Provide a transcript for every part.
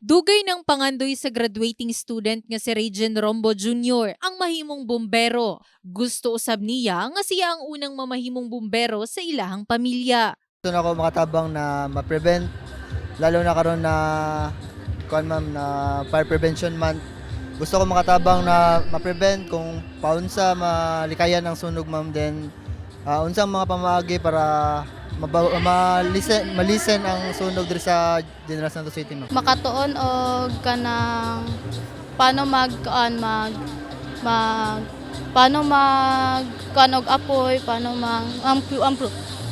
Dugay ng pangandoy sa graduating student nga si Regine Rombo Jr. ang mahimong bumbero. Gusto usab niya nga siya ang unang mamahimong bumbero sa ilahang pamilya. Gusto na ako makatabang na ma-prevent lalo na karon na kuan ma'am na fire prevention month. Gusto ko makatabang na ma-prevent kung paunsa malikayan ang sunog ma'am then ah, unsang mga pamaagi para maba- malisen malisen ang sunog diri sa General Santos City ma'am. makatuon og kanang paano mag kuan mag mag paano mag kuan og apoy paano mag ang ang,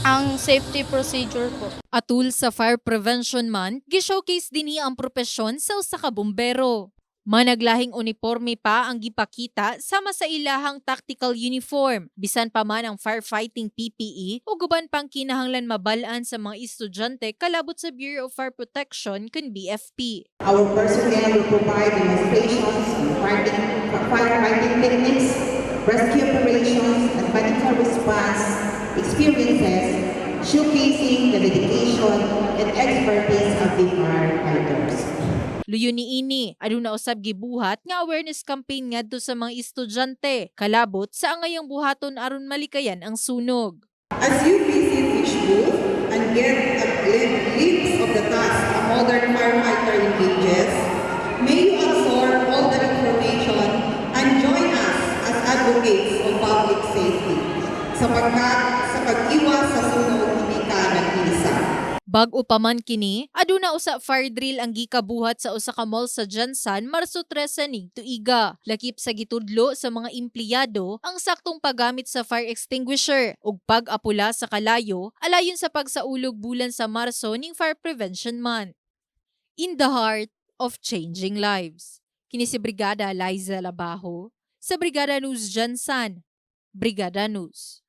ang safety procedure po Atul sa Fire Prevention Month, gi-showcase dinhi ang propesyon sa usa ka bumbero. Managlahing uniforme pa ang gipakita sama sa ilahang tactical uniform, bisan pa man ang firefighting PPE o guban pang kinahanglan mabalaan sa mga estudyante kalabot sa Bureau of Fire Protection kun BFP. Our personnel will provide demonstrations on fighting, firefighting techniques, rescue operations, and medical response experiences, showcasing the dedication and expertise of the firefighters. Luyo ni ini, aduna usab gibuhat nga awareness campaign ngadto sa mga estudyante, kalabot sa angayang buhaton aron malikayan ang sunog. As you visit each booth and get a glim- glimpse of the task a modern firefighter engages, may you absorb all the information and join us as advocates of public safety. Sapagkat sa pag-iwas sa sunog, hindi ka nag-iisa. Bag-o pa man kini, aduna usa fire drill ang gikabuhat sa usa ka mall sa Jansan Marso 13 ning tuiga. Lakip sa gitudlo sa mga empleyado ang saktong paggamit sa fire extinguisher ug pag-apula sa kalayo alayon sa pagsaulog bulan sa Marso ning Fire Prevention Month. In the heart of changing lives. Kini si Brigada Liza Labajo sa Brigada News Jansan. Brigada News.